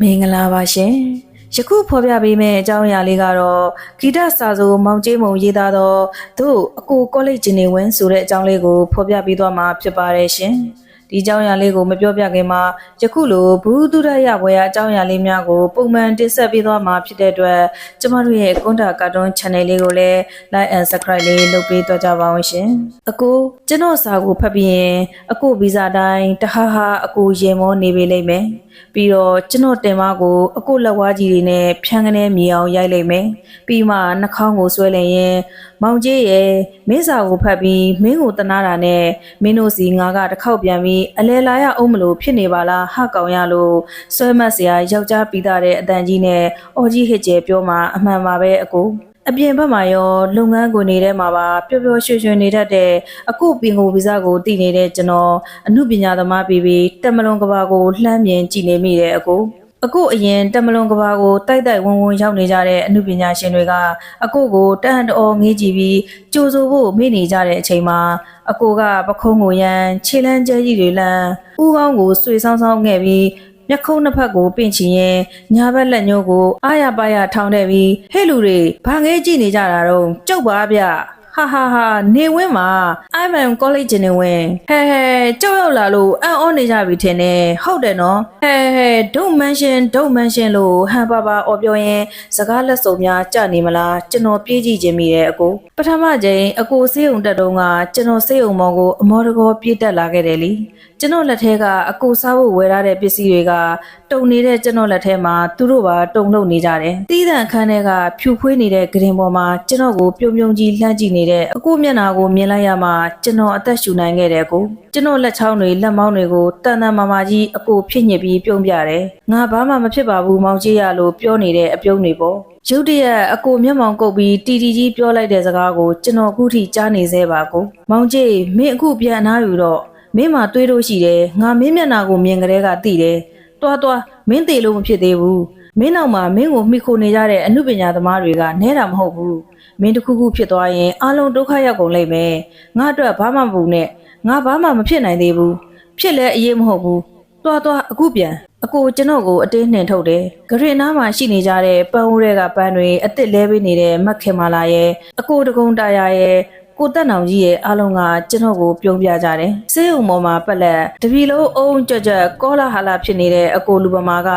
မင်္ဂလာပါရှင်ယခုဖော်ပြပေးမယ့်အကြောင်းအရာလေးကတော့ဂီတစာဆိုမောင်ကျိမုံရေးသားသောသူ့အကိုကောလိပ်ဂျင်နေဝင်းဆိုတဲ့အကြောင်းလေးကိုဖော်ပြပေးသွားမှာဖြစ်ပါတယ်ရှင် ဒီအကြောင်းအရာလေးကိုမပြောပြခင်မှာယခုလိုဘူးတုရရဘွယ်ရအကြောင်းအရာလေးများကိုပုံမှန်တင်ဆက်ပေးသွားမှာဖြစ်တဲ့အတွက်ကျမတို့ရဲ့ကွန်တာကာတွန်း channel လေးကိုလည်း like and subscribe လေးလုပ်ပေးသွားကြပါအောင်ရှင်အကိုကျွန်တော်စာကိုဖတ်ပြီးရင်အကိုဗီဇာတိုင်းတဟဟအကိုရင်မောနေပေးလိမ့်မယ်ပြီးတော့ကျွန်တော်တင်မကိုအကုတ်လက်ဝါးကြီးတွေနဲ့ဖြန်းကနေမြေအောင်ရိုက်လိုက်မယ်ပြီးမှနှာခေါင်းကိုဆွဲလိုက်ရင်မောင်ကြီးရဲ့မင်းစာကိုဖတ်ပြီးမင်းကိုတနာတာနဲ့မင်းတို့စီငါကတစ်ခေါက်ပြန်ပြီးအလဲလာရအောင်မလို့ဖြစ်နေပါလားဟကောင်ရလို့ဆွဲမတ်စရာယောက်ျားပြီးသားတဲ့အတန်ကြီးနဲ့အော်ကြီးဟစ်ကျဲပြောမှအမှန်ပါပဲအကိုအပြင်ဘက်မှာရောလုပ်ငန်းကိုနေတဲ့မှာပါပျော်ပျော်ရွှင်ရွှင်နေတတ်တဲ့အကုပင်ကိုဗီဇကိုတည်နေတဲ့ကျွန်တော်အမှုပညာသမားပြီးပြီးတက်မလွန်ကဘာကိုလှမ်းမြင်ကြည့်နေမိတဲ့အကို အခုအရင်တက်မလွန်ကဘာကိုတိုက်တိုက်ဝုံဝုံရောက်နေကြတဲ့အမှုပညာရှင်တွေကအကိုကိုတန်တော်ငေးကြည့်ပြီးကြိုးစိုးဖို့မေ့နေကြတဲ့အချိန်မှာအကိုကပခုံးကိုရန်ခြေလန်းကျဲကြီးတွေလန်းဥကောင်းကိုဆွေဆောင်းဆောင်းခဲ့ပြီးမျက်ခုံးနှစ်ဖက်ကိုပင့်ချင်ရင်ညာဘက်လက်ညှိုးကိုအာရပါရထောင်းတဲ့ပြီးဟဲ့လူတွေဘာငဲကြည့်နေကြတာတော့ကြုတ်ပါဗျ ဟာဟာဟာနေဝင်းမှာ I'm an college နေဝင်းဟဲဟဲကြောက်ရောက်လာလို့အံ့ဩနေကြပြီထင်တယ်ဟုတ်တယ်နော်ဟဲဟဲ don't mention don't mention လို့ဟန်ပါပါអော်ပြောရင်စကားလက်စုံများကြနေမလားကျွန်တော်ပြေးကြည့်ခြင်းမိတယ်အကိုပထမချိန်အကိုစေးုံတက်တုန်းကကျွန်တော်စေးုံမော်ကိုအမောတကောပြေးတက်လာခဲ့တယ်လीကျွန်တော်လက်ထဲကအကိုစားဖို့ဝယ်ထားတဲ့ပစ္စည်းတွေက တုံနေတဲ့ကျွန်တော်လက်ထဲမှာသူတို့ပါတုံလုံနေကြတယ်။တီးတန့်ခန်းထဲကဖြူဖွေးနေတဲ့ဂရင်ပေါ်မှာကျွန်တော်ကိုပြုံပြုံကြီးလှမ်းကြည့်နေတဲ့အကိုမျက်နှာကိုမြင်လိုက်ရမှကျွန်တော်အသက်ရှူနိုင်ခဲ့တယ်ကို။ကျွန်တော်လက်ချောင်းတွေလက်မောင်းတွေကိုတန်တန်မာမာကြီးအကိုဖြစ်ညစ်ပြီးပြုံးပြတယ်။ငါဘာမှမဖြစ်ပါဘူးမောင်ကြီးရလို့ပြောနေတဲ့အပြုံးတွေပေါ့။ရုတ်တရက်အကိုမျက်မှောင်ကုပ်ပြီးတီတီကြီးပြောလိုက်တဲ့စကားကိုကျွန်တော်အခုထိကြားနေသေးပါကို။မောင်ကြီးမင်းအခုပြန်အနားယူတော့မင်းမတွေးလို့ရှိတယ်ငါမင်းမျက်နှာကိုမြင်ကြတဲ့ကသိတယ် တွားတွားမင်းသေးလို့မဖြစ်သေးဘူးမင်းနောက်မှာမင်းကိုမှီခိုနေကြတဲ့အမှုပညာသမားတွေကနဲတာမဟုတ်ဘူးမင်းတစ်ခုခုဖြစ်သွားရင်အလုံးဒုက္ခရောက်ကုန်လိမ့်မယ်ငါအတွက်ဘာမှမပူနဲ့ငါဘာမှမဖြစ်နိုင်သေးဘူးဖြစ်လဲအရေးမဟုတ်ဘူးတွားတွားအခုပြန်အကိုကျွန်တော်ကိုအတင်းနှင်ထုတ်တယ်ဂရင်နားမှာရှိနေကြတဲ့ပန်းဦးတွေကပန်းတွေအစ်စ်လဲပေးနေတဲ့မက်ခင်မာလာရဲ့အကိုတကုံတာယာရဲ့ ကိုတက်နောင်ကြီးရဲ့အားလုံးကကျွန်တော်ကိုပြုံးပြကြတယ်။ဆေးုံပေါ်မှာပက်လက်တပီလုံးအုံကြွကြွကောလာဟာလာဖြစ်နေတဲ့အကိုလူပမာက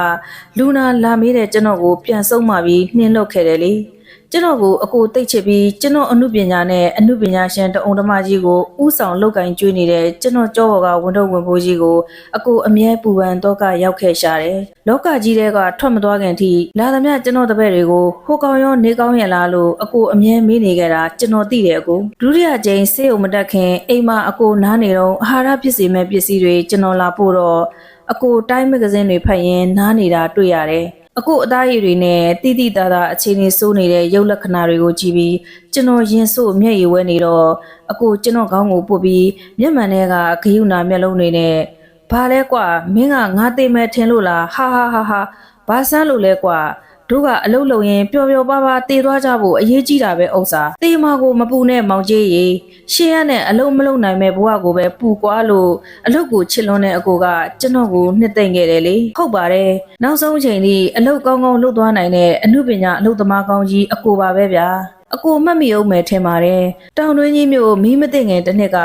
လူနာလာမေးတဲ့ကျွန်တော်ကိုပြန်ဆုံးမှပြီးနှင်းလွတ်ခဲ့တယ်လေ။ ကျွန်တော်ကိုအကိုတိတ်ချစ်ပြီးကျွန်တော်အမှုပညာနဲ့အမှုပညာရှင်တအုံတမကြီးကိုဥဆောင်လောက်ကင်ကျွေးနေတဲ့ကျွန်တော်ကြောဘော်ကဝန်တော့ဝင်ဖို့ကြီးကိုအကိုအမြဲပူပန်တော့ကရောက်ခဲ့ရှာတယ်။လောကကြီးတဲ့ကထွက်မသွားခင်ထိလာသမျှကျွန်တော်တပည့်တွေကိုဟိုကောင်ရောနေကောင်းရလားလို့အကိုအမြဲမေးနေကြတာကျွန်တော်သိတယ်အကိုဒုတိယကြိမ်ဆေးုံမတက်ခင်အိမ်မှာအကိုနားနေတော့အာဟာရပစ္စည်းမဲ့ပစ္စည်းတွေကျွန်တော်လာပို့တော့အကိုတိုင်းမဂဇင်းတွေဖတ်ရင်နားနေတာတွေ့ရတယ်။ အခုအသားရည်တွေနဲ့တိတိတသားအခြေအနေဆိုးနေတဲ့ရုပ်လက္ခဏာတွေကိုကြည့်ပြီးကျွန်တော်ရင်ဆို့မျက်ရည်ဝဲနေတော့အခုကျွန်တော်ခေါင်းကိုပုတ်ပြီးမျက်မှန်ထဲကဂယုဏမျက်လုံးတွေနဲ့ဘာလဲကွာမင်းကငါသိမဲ့ထင်လို့လားဟာဟာဟာဟာဘာဆန်းလို့လဲကွာ တို့ကအလုတ်လုံရင်ပျော်ပျော်ပါပါတည်သွားကြဖို့အရေးကြီးတာပဲဥစ္စာတေမာကိုမပူနဲ့မောင်ကြီးရေရှင်းရနဲ့အလုတ်မလုံနိုင်မဲ့ဘဝကိုပဲပူကွာလို့အလုတ်ကိုချစ်လွန်းတဲ့အကိုကကျွန်တော်ကိုနှစ်သိမ့်ခဲ့တယ်လေဟုတ်ပါတယ်နောက်ဆုံးအချိန်ထိအလုတ်ကောင်းကောင်းလုပ်သွားနိုင်တဲ့အမှုပညာအလုတ်သမားကောင်းကြီးအကိုပါပဲဗျာ အကိုမှတ်မိအောင်မယ်ထင်ပါတယ်။တောင်တွင်းကြီးမြို့မီးမသိငယ်တစ်နှစ်က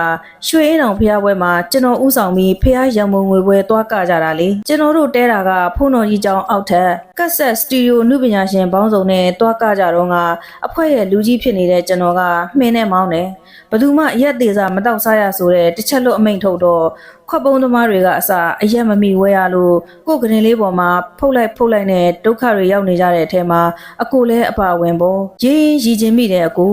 ရွှေအင်းအောင်ဖျားပွဲမှာကျွန်တော်ဥဆောင်ပြီးဖျားရံမုံငွေပွဲသွားကကြတာလေ။ကျွန်တော်တို့တဲတာကဖုန်းတော်ကြီးကျောင်းအောက်ထက်ကက်ဆက်စတူဒီယိုနုပညာရှင်ပေါင်းစုံနဲ့သွားကကြတော့ကအဖွဲရဲ့လူကြီးဖြစ်နေတဲ့ကျွန်တော်ကမှင်းနဲ့မောင်းတယ်။ဘယ်သူမှအရက်သေးစားမတော့စားရဆိုတဲ့တစ်ချက်လွတ်အမိန့်ထုတ်တော့ ခွက်ပုံးသမားတွေကအစအရက်မမီဝဲရလို့ကိုယ်ကလေးလေးပေါ်မှာဖုတ်လိုက်ဖုတ်လိုက်နဲ့ဒုက္ခတွေရောက်နေကြတဲ့အထဲမှာအကိုလည်းအပါဝင်ပေါ့ရင်းရည်ချင်းမိတဲ့အကို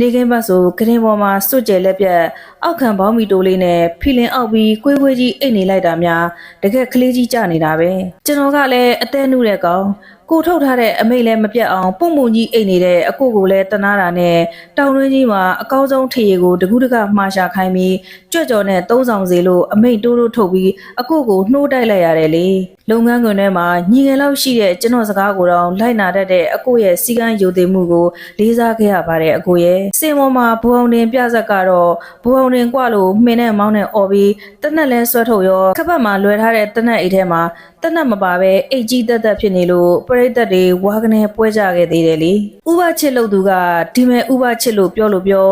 နေခင်းဘက်ဆိုကရင်ပေါ်မှာစွတ်ကြဲလက်ပြက်အောက်ခံဘောင်းမီတိုလေးနဲ့ဖီလင်အောက်ပြီးကွေးကွေးကြီးအိတ်နေလိုက်တာများတကက်ကလေးကြီးကြနေတာပဲကျွန်တော်ကလည်းအသေးနုတဲ့ကောင် ကိုထုတ်ထားတဲ့အမိတ်လည်းမပြတ်အောင်ပုံပုံကြီးအိတ်နေတဲ့အကိုကိုလည်းတနာတာနဲ့တောင်တွင်းကြီးမှာအကောင်းဆုံးထေရီကိုတကူးတကမှားရှာခိုင်းပြီးကြွကြော်နဲ့သုံးဆောင်စီလို့အမိတ်တိုးတိုးထုတ်ပြီးအကိုကိုနှိုးတိုက်လိုက်ရတယ်လေလုပ်ငန်းခွင်ထဲမှာညီငယ်လောက်ရှိတဲ့ကျွန်တော်စကားကိုတော့လိုက်နာတတ်တဲ့အကိုရဲ့စီကံယုံသိမှုကိုလေးစားခဲ့ရပါတယ်အကိုရဲ့စင်ပေါ်မှာဘူအောင်တင်ပြဆက်ကတော့ဘူအောင်တင်ကွလို့မှင်းနဲ့မောင်းနဲ့អော်ပြီးတနက်လဲဆွဲထုတ်ရောခပ်ပတ်မှာလွယ်ထားတဲ့တနက်အိတ်ထဲမှာတနက်မပါပဲအိတ်ကြီးတက်တက်ဖြစ်နေလို့ပရိသတ်တွေဝါကနေပွဲကြခဲ့သေးတယ်လေဥပချစ်လို့သူကဒီမဲ့ဥပချစ်လို့ပြောလို့ပြော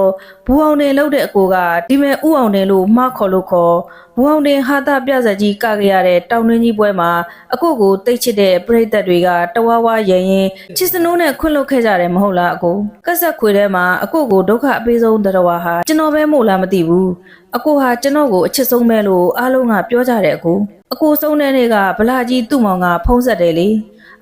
ဘူအောင်တင်လှုပ်တဲ့အကိုကဒီမဲ့ဥအောင်တင်လို့မှားခေါ်လို့ခေါ်ဘူအောင်တင်ဟာတာပြဆက်ကြီးကခဲ့ရတဲ့တောင်တွင်းကြီးပွဲမှာအကိုကိုတိတ်ချစ်တဲ့ပရိသတ်တွေကတဝါဝါရင်ရင်ချစ်စနိုးနဲ့ခွင့်လွတ်ခဲ့ကြတယ်မဟုတ်လားအကိုကက်ဆက်ခွေထဲမှာအကိုကိုဒုက္ခအပေးဆုံးတရဝါဟာကျွန်တော်ပဲမို့လားမသိဘူးအကိုဟာကျွန်တော်ကိုအချစ်ဆုံးပဲလို့အားလုံးကပြောကြတယ်အကိုအကိုဆုံးတဲ့နေ့ကဗလာကြီးသူ့မောင်ကဖုံးဆက်တယ်လေ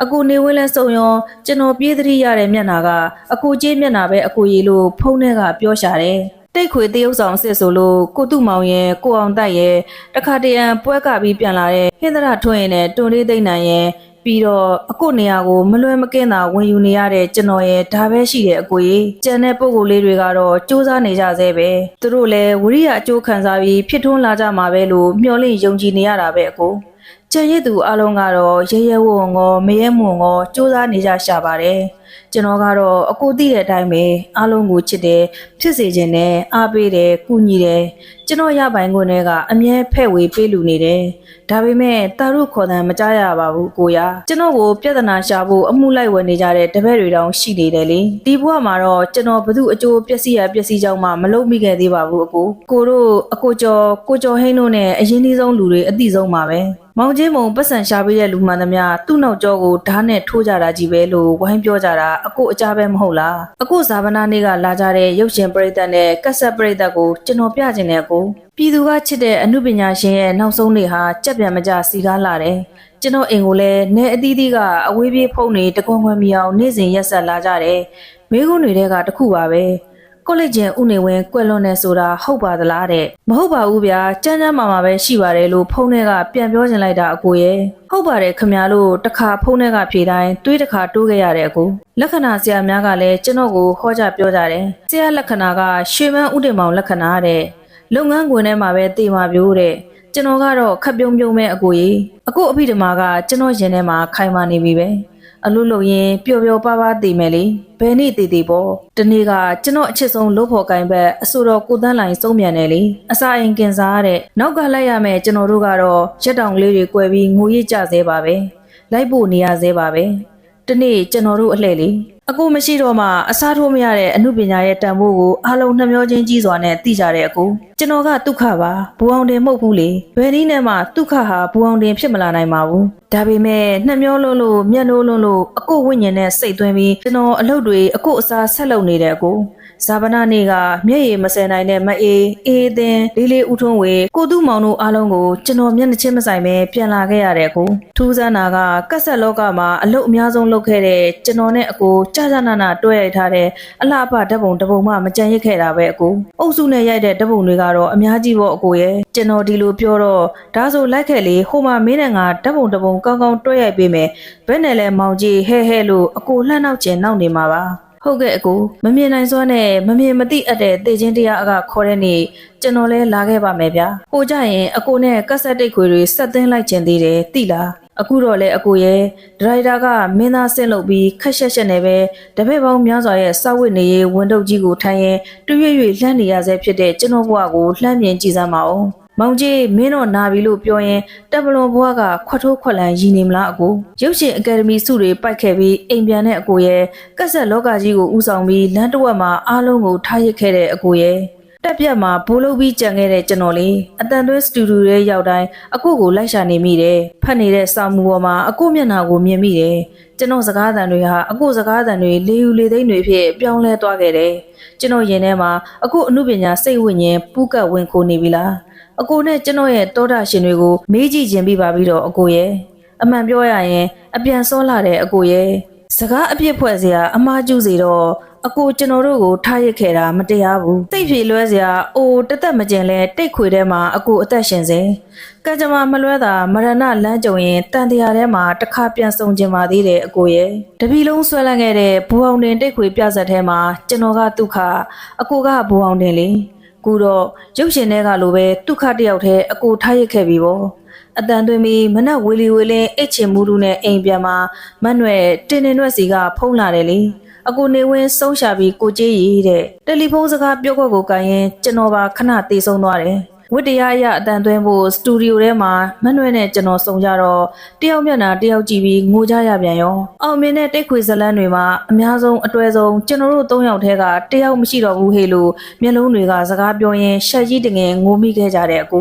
အကိုနေဝင်းလဲစုံရောကျွန်တော်ပြေးသတိရတဲ့မျက်နာကအကိုကြီးမျက်နာပဲအကိုရီလို့ဖုံးထဲကပြောရှာတယ်တိတ်ခွေတရုပ်ဆောင်စစ်ဆိုလို့ကိုတုမောင်ရဲ့ကိုအောင်တိုက်ရဲ့တခါတရံပွဲကပြီးပြန်လာတဲ့ဟင်္ဒရထွန်းရင်နဲ့တွန်လေးသိမ့်နိုင်ရဲ့ပြီးတော့အကိုနေရာကိုမလွယ်မကင်းတာဝင်ယူနေရတဲ့ကျွန်တော်ရဲ့ဒါပဲရှိတယ်အကိုကြီးကျန်တဲ့ပုံကိုယ်လေးတွေကတော့စူးစမ်းနေကြသေးပဲသူတို့လည်းဝရိယအကျိုးခံစားပြီးဖြစ်ထွန်းလာကြမှာပဲလို့မျှော်လင့်ယုံကြည်နေရတာပဲအကို ကျန်ရည်သူအလုံးကတော့ရဲရဲဝံ့ဝံ့မရဲမွန်ငေါစူးစမ်းနေကြရှာပါတယ်ကျွန်တော်ကတော့အကိုသိတဲ့အတိုင်းပဲအားလုံးကိုချစ်တယ်ဖြစ်စေခြင်းနဲ့အားပေးတယ်ကူညီတယ်ကျွန်တော်ရပိုင်ခွင့်တွေကအမြဲဖဲ့ဝေပေးလူနေတယ်ဒါပေမဲ့တာရုခေါ်တန်မကြားရပါဘူးကိုရကျွန်တော်ကိုပြဿနာရှာဖို့အမှုလိုက်ဝယ်နေကြတဲ့တပည့်တွေတောင်ရှိနေတယ်လေဒီဘဝမှာတော့ကျွန်တော်ဘသူအကျိုးပျက်စီးရပျက်စီးကြောင်းမှမလုပ်မိခဲ့သေးပါဘူးအကိုကိုတို့အကိုကျော်ကိုကျော်ဟိန်းတို့နဲ့အရင်ကြီးဆုံးလူတွေအတိဆုံးပါပဲ မောင်ချင်းမုံပတ်စံရှာပေးတဲ့လူမှန်သမျှသူ့နောက်ကျောကိုဓာတ်နဲ့ထိုးကြတာကြီးပဲလို့ဝိုင်းပြောကြတာအကိုအကြပဲမဟုတ်လားအကိုဇာဗနာနေ့ကလာကြတဲ့ရုပ်ရှင်ပရိသတ်နဲ့ကက်ဆက်ပရိသတ်ကိုကျွန်တော်ပြခြင်းနဲ့အကိုပြည်သူကချစ်တဲ့အမှုပညာရှင်ရဲ့နောက်ဆုံးနေ့ဟာကြက်ပြန်မကြစီကားလာတယ်ကျွန်တော်အိမ်ကိုလည်းနေအသီးသီးကအဝေးပြေးဖုံးနေတကွန်ခွန်မြောင်နေ့စဉ်ရက်ဆက်လာကြတယ်မိကုန်းတွေကတခုပါပဲ ကိုလိကျင်ဥနေဝင်းကွယ်လွန်နေဆိုတာဟုတ်ပါသလားတဲ့မဟုတ်ပါဘူးဗျာကြမ်းကြမ်းမာမာပဲရှိပါတယ်လို့ဖုန်းထဲကပြန်ပြောချင်လိုက်တာအကိုရဲ့ဟုတ်ပါတယ်ခမများလို့တခါဖုန်းထဲကဖြေတိုင်းတွေးတခါတိုးခဲ့ရတဲ့အကိုလက္ခဏာဆရာများကလည်းကျွန်တော်ကိုဟောကြားပြောကြတယ်ဆရာလက္ခဏာကရွှေမန်းဥတင်မောင်လက္ခဏာတဲ့လုပ်ငန်းခွင်ထဲမှာပဲတည်မှာပြိုးတဲ့ကျွန်တော်ကတော့ခပ်ပြုံးပြုံးပဲအကိုကြီးအကိုအဖိဓမ္မာကကျွန်တော်ရင်ထဲမှာခိုင်မာနေပြီပဲ အလို့လို့ရင်ပျော်ပျော်ပါးပါးတည်မယ်လေဘယ်နေ့တည်တည်ပေါ့ဒီနေ့ကကျွန်တော်အချစ်ဆုံးလို့ဖို့ကိုင်ဘက်အဆိုတော်ကိုတန်းလိုင်စုံမြန်တယ်လေအစာအိမ်ကင်စားတဲ့နောက်ကလိုက်ရမယ်ကျွန်တော်တို့ကတော့ရက်တောင်လေးတွေ꿰ပြီးငိုရစ်ကြသေးပါပဲလိုက်ဖို့နေရသေးပါပဲဒီနေ့ကျွန်တော်တို့အလှည့်လေ အကိုမရှိတော့မှအစားထိုးမရတဲ့အမှုပညာရဲ့တန်ဖိုးကိုအားလုံးနှမျောချင်းကြီးစွာနဲ့သိကြတဲ့အကိုကျွန်တော်ကဒုက္ခပါဘူအောင်တင်မဟုတ်ဘူးလေဘယ်နည်းနဲ့မှဒုက္ခဟာဘူအောင်တင်ဖြစ်မလာနိုင်ပါဘူးဒါပေမဲ့နှမျောလုံးလို့မျက်နှိုးလုံးလို့အကိုဝိညာဉ်နဲ့စိတ်သွင်းပြီးကျွန်တော်အလုပ်တွေအကိုအစားဆက်လုပ်နေတဲ့အကို ဇာပနာနေ့ကမျက်ရည်မစင်နိုင်တဲ့မအေးအေးအသင်းလေးလေးဦးထွန်းဝေကိုသူ့မောင်တို့အားလုံးကိုကျွန်တော်မျက်နှာချင်းမဆိုင်ပဲပြန်လာခဲ့ရတဲ့ကိုထူးဆန်းတာကကက်ဆက်လောကမှာအလုပ်အများဆုံးလုပ်ခဲ့တဲ့ကျွန်တော်နဲ့အကိုကြာကြာနာနာတွဲရိုက်ထားတဲ့အလှပဓာတ်ပုံတစ်ပုံမှမကြံရစ်ခဲ့တာပဲအကိုအုပ်စုနဲ့ရိုက်တဲ့ဓာတ်ပုံတွေကတော့အများကြီးပေါ့အကိုရဲ့ကျွန်တော်ဒီလိုပြောတော့ဒါဆိုလိုက်ခဲ့လေဟိုမှာမင်းနဲ့ငါဓာတ်ပုံတစ်ပုံကောင်းကောင်းတွဲရိုက်ပေးမယ်ဘယ်နဲ့လဲမောင်ကြီးဟဲဟဲလို့အကိုလှမ်းနောက်ကျင်နောက်နေမှာပါ ဟုတ်ကဲ့အကိုမမြင်နိုင်စွာနဲ့မမြင်မသိအပ်တဲ့တေချင်းတရားအကခေါ်တဲ့နေ့ကျွန်တော်လဲလာခဲ့ပါမယ်ဗျာဟိုကြရင်အကိုနဲ့ကက်ဆက်တိတ်ခွေတွေဆက်သွင်းလိုက်ခြင်းသေးတယ်သိလားအခုတော့လေအကိုရဲ့ဒရိုက်တာကမင်းသားဆင့်လုပ်ပြီးခက်ရှက်ရှက်နေပဲတပည့်ပေါင်းများစွာရဲ့စောက်ဝိနေရေးဝန်တုပ်ကြီးကိုထိုင်ရင်တွရွရွလှမ်းနေရဆဲဖြစ်တဲ့ကျွန်တော်ဘဝကိုလှမ်းမြင်ကြည့်စမ်းပါဦး မောင်ကြီးမင်းတော့နာပြီလို့ပြောရင်တပ်ပလွန်ဘွားကခွတ်ထိုးခွက်လန်ရည်နေမလားအကိုရုပ်ရှင်အကယ်ဒမီစုတွေပိုက်ခဲ့ပြီးအိမ်ပြန်တဲ့အကိုရဲ့ကက်ဆက်လောကကြီးကိုဦးဆောင်ပြီးလမ်းတစ်ဝက်မှာအားလုံးကိုထားရစ်ခဲ့တဲ့အကိုရဲ့ တက်ပြက်မှာဘိုးလုံးပြီးကြံခဲ့တဲ့ကျွန်တော်လေးအတန်သွဲစတူဒီယိုရဲ့ရောက်တိုင်းအကိုကိုလိုက်ရှာနေမိတယ်ဖတ်နေတဲ့စာမူပေါ်မှာအကိုမျက်နှာကိုမြင်မိတယ်ကျွန်တော်စကားသံတွေဟာအကိုစကားသံတွေလေယူလေသိမ့်တွေဖြစ်ပြောင်းလဲသွားခဲ့တယ်ကျွန်တော်ရင်ထဲမှာအကိုအမှုပညာစိတ်ဝိညာဉ်ပူးကပ်ဝင်ခိုးနေပြီလားအကိုနဲ့ကျွန်တော်ရဲ့တောတာရှင်တွေကိုမေးကြည့်ခြင်းပြပါပြီးတော့အကိုရဲ့အမှန်ပြောရရင်အပြန်စောလာတဲ့အကိုရဲ့စကားအပြစ်ဖွဲ့စရာအမားကျူးစေတော့ အကိုကျွန်တော်တို့ကိုထားရစ်ခဲ့တာမတရားဘူးတိတ်ဖြေလွဲစရာအိုတသက်မကျင်လဲတိတ်ခွေထဲမှာအကိုအသက်ရှင်စေကံကြမ္မာမလွဲတာမရဏလမ်းကြုံရင်တန်တရားထဲမှာတစ်ခါပြန်ဆုံကျင်ပါသေးတယ်အကိုရဲ့တပီလုံးဆွဲလန်းခဲ့တဲ့ဘူအောင်တင်တိတ်ခွေပြဆက်ထဲမှာကျွန်တော်ကဒုက္ခအကိုကဘူအောင်တင်လေကူတော့ရုပ်ရှင်တွေကလိုပဲဒုက္ခတယောက်တည်းအကိုထားရစ်ခဲ့ပြီပေါ့အတန်သွင်းပြီးမနက်ဝီလီဝီလင်းအိတ်ချင်မူလူနဲ့အိမ်ပြန်မှာမတ်နွယ်တင်းတင်းရွက်စီကဖုံးလာတယ်လေ အကိုနေဝင်းဆုံးရှာပြီးကိုကြေးရီတဲ့တယ်လီဖုန်းစကားပြောခွက်ကိုကန်ရင်ကျွန်တော်ပါခဏတေးဆုံးသွားတယ်ဝတ္တရားအရအတန်သွင်းဖို့စတူဒီယိုထဲမှာမနှွဲနဲ့ကျွန်တော်စုံကြတော့တယောက်မျက်နှာတယောက်ကြည့်ပြီးငိုကြရပြန်ရောအောင်မင်းနဲ့တိတ်ခွေဇလန်းတွေမှာအများဆုံးအတွေ့ဆုံးကျွန်တော်တို့၃ယောက်ထဲကတယောက်မရှိတော့ဘူးဟေလို့မျက်လုံးတွေကစကားပြောရင်းရှက်ကြီးတငယ်ငိုမိခဲ့ကြတဲ့အကူ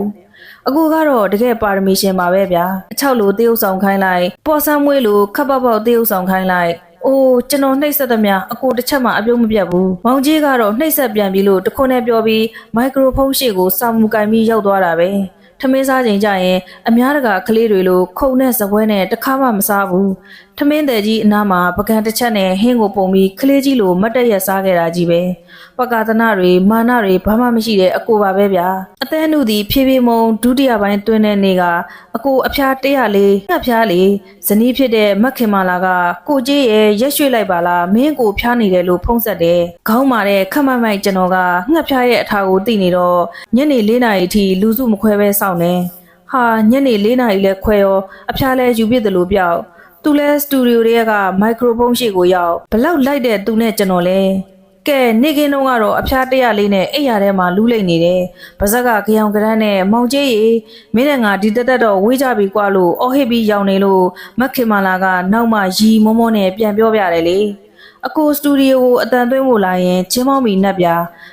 အကူကတော့တကယ်ပါရမီရှင်ပါပဲဗျာအချောက်လိုတရုပ်ဆောင်ခိုင်းလိုက်ပေါ်ဆန်းမွေးလိုခပ်ပေါက်ပေါက်တရုပ်ဆောင်ခိုင်းလိုက် အိုးကျွန်တော်နှိပ်ဆက်သမျှအကိုတစ်ချက်မှအပြုံးမပြတ်ဘူး။မောင်ကြီးကတော့နှိပ်ဆက်ပြန်ပြီလို့တခွန်းနဲ့ပြောပြီးမိုက်ခရိုဖုန်းရှေ့ကိုစာမူကင်ပြီးရောက်သွားတာပဲ။ထမင်းစားချိန်ကျရင်အများတကာကလေးတွေလိုခုံနဲ့စပွဲနဲ့တစ်ခါမှမစားဘူး။ထ မင်းတဲ့ကြီးအနားမှာပကံတစ်ချက်နဲ့ဟင်းကိုပုံပြီးကလေးကြီးလိုမတ်တက်ရက်စားခဲ့တာကြီးပဲ။ပကာသနာတွေမာနတွေဘာမှမရှိတဲ့အကိုပါပဲဗျာ။အသည်းနုသည်ဖြည်းဖြည်းမုံဒုတိယပိုင်းတွင်းတဲ့နေ့ကအကိုအဖျားတရလေးငှက်ဖျားလေးဇနီးဖြစ်တဲ့မက်ခင်မာလာကကိုကြီးရဲ့ရက်ရွှေ့လိုက်ပါလားမင်းကိုဖျားနေတယ်လို့ဖုံးဆက်တယ်။ခေါင်းမာတဲ့ခက်မတ်မိုက်ကျွန်တော်ကငှက်ဖျားရဲ့အထာကိုသိနေတော့ညနေ၄နာရီအထိလူစုမခွဲပဲစောင့်နေ။ဟာညနေ၄နာရီလဲခွဲရောအဖျားလဲယူပြစ်တယ်လို့ပြောက် သူလဲစတူဒီယိုတွေက မိုက်ခရိုဖုန်းရှိကိုရောက်ဘလောက်လိုက်တဲ့သူနဲ့ကျွန်တော်လဲကဲနေကင်းတော့ကတော့အဖျားတရလေးနဲ့အိယာထဲမှာလူးလိမ့်နေတယ်ပါဇက်ကကြောင်ကရန်းနဲ့မောင်ကြီးရီမင်းနဲ့ငါဒီတက်တက်တော့ဝေးကြပြီကွာလို့အော်ဟစ်ပြီးရောင်နေလို့မက်ခင်မာလာကနောက်မှရီမောမောနဲ့ပြန်ပြောပြတယ်လေ အကိုစတူဒီယိုကိုအတန်သွင်းဖို့လာရင်ချင်းမောင်းမီနက်ပြ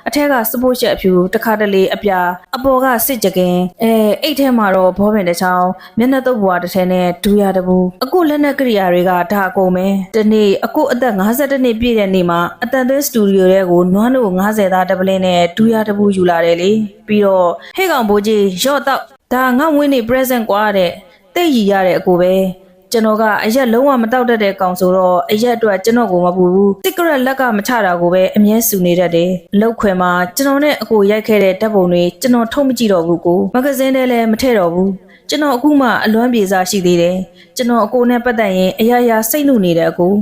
အထက်ကစပို့ချက်အဖြူတစ်ခါတလေအပြာအပေါ်ကစစ်ကြကင်အဲအိတ်ထဲမှာတော့ဘောပင်တစ်ချောင်းမျက်နှာတုပ်ဘွားတစ်ထဲနဲ့ဒူရတဘူးအကိုလက်နက်ကရိယာတွေကဒါအကုန်ပဲဒီနေ့အကိုအသက်52နှစ်ပြည့်တဲ့နေ့မှာအတန်သွင်းစတူဒီယိုရဲ့ကိုနွားနို့90သားတပလင်းနဲ့ဒူရတဘူးယူလာတယ်လေပြီးတော့ဟဲ့ကောင်ဘိုးကြီးရော့တော့ဒါငါဝင်းနေ present ကွာတဲ့တိတ်ရီရတဲ့အကိုပဲ ကျွန်တော်ကအရက်လုံးဝမတောက်တတ်တဲ့ကောင်ဆိုတော့အရက်အတွက်ကျွန်တော်ကိုမပူဘူးတစ်ကရက်လက်ကမချတာကိုပဲအမြဲစုနေတတ်တယ်လောက်ခွင်မှာကျွန်တော်နဲ့အကိုရိုက်ခဲ့တဲ့ဓာတ်ပုံတွေကျွန်တော်ထုတ်မကြည့်တော့ဘူးကိုမဂဇင်းထဲလည်းမထည့်တော့ဘူးကျွန်တော်အခုမှအလွမ်းပြေစားရှိသေးတယ်ကျွန်တော်အကိုနဲ့ပတ်သက်ရင်အရာရာစိတ်နှုနေတဲ့အကို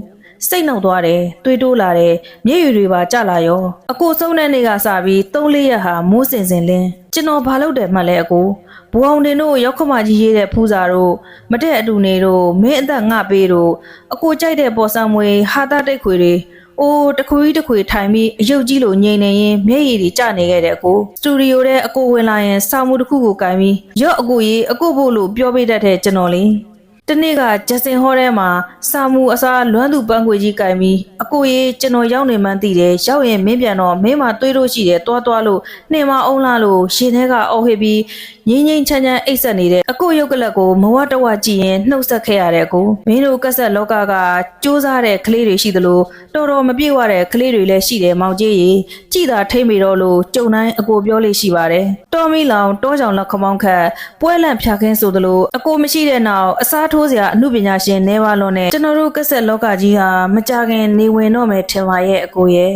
စိတ်နှောက်သွားတယ်တွေးတိုးလာတယ်မျက်ရည်တွေပါကျလာရောအကိုဆုံးတဲ့နေ့ကစပြီး၃၄ရက်ဟာမိုးစင်စင်လင်းကျွန်တော်ဘာလုပ်တယ်မှလဲအကို ဘူအောင်တင်တို့ရောက်ခမကြီးရေးတဲ့ဖူးစာတို့မတဲ့အတူနေတို့မင်းအသက်ငှပေးတို့အကိုကြိုက်တဲ့ပေါ်ဆံမွေဟာတာတိတ်ခွေတွေအိုးတခွေးတခွေထိုင်ပြီးအယုတ်ကြီးလိုငိန်နေရင်မျက်ရည်တွေကျနေခဲ့တဲ့အကိုစတူဒီယိုထဲအကိုဝင်လာရင်စာမှုတစ်ခုကိုကင်ပြီးရော့အကိုကြီးအကိုဖို့လို့ပြောပေးတတ်တဲ့ကျွန်တော်လေးတနေ့ကဂျက်စင်ဟောထဲမှာစာမူအစားလွမ်းသူပန်းခွေကြီးကင်ပြီးအကိုရေးကျွန်တော်ရောက်နေမှန်းသိတယ်ရောက်ရင်မင်းပြန်တော့မင်းမတွေးလို့ရှိတယ်တွားတွားလို့နှင်မအောင်လာလို့ရှင်ထဲကအော်ဟစ်ပြီး ငင်းငင်းချမ်းချမ်းအိတ်ဆက်နေတဲ့အကိုရုပ်ကလပ်ကိုမဝတဝကြည့်ရင်နှုတ်ဆက်ခဲ့ရတဲ့အကိုမင်းတို့ကက်ဆက်လောကကစူးစားတဲ့ကလေးတွေရှိသလိုတော်တော်မပြေဝတဲ့ကလေးတွေလည်းရှိတယ်မောင်ကြီးရေကြည်သာထိမ့်မိတော့လို့ကြုံတိုင်းအကိုပြောလေးရှိပါတယ်တော်မီလောင်တောကြောင်လက်ခမောင်းခတ်ပွဲလန့်ဖြာခင်းဆိုသလိုအကိုမရှိတဲ့နောက်အစားထိုးစရာအမှုပညာရှင်နေပါလွန်နဲ့ကျွန်တော်တို့ကက်ဆက်လောကကြီးဟာမကြခင်နေဝင်တော့မယ်ထင်ပါရဲ့အကိုရဲ့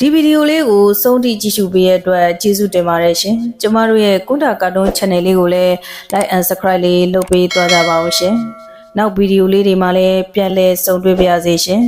ဒီဗီဒီယိုလေးကိုစုံတိကြည့်ရှုပေးတဲ့အတွက်ကျေးဇူးတင်ပါတယ်ရှင်ကျမတို့ရဲ့ကွန်တာကာတွန်း channel လေးကိုလည်း like and subscribe လေးလုပ်ပေးသွားကြပါဦးရှင်နောက်ဗီဒီယိုလေးတွေမှာလည်းပြန်လည်ဆုံတွေ့ပါရစေရှင်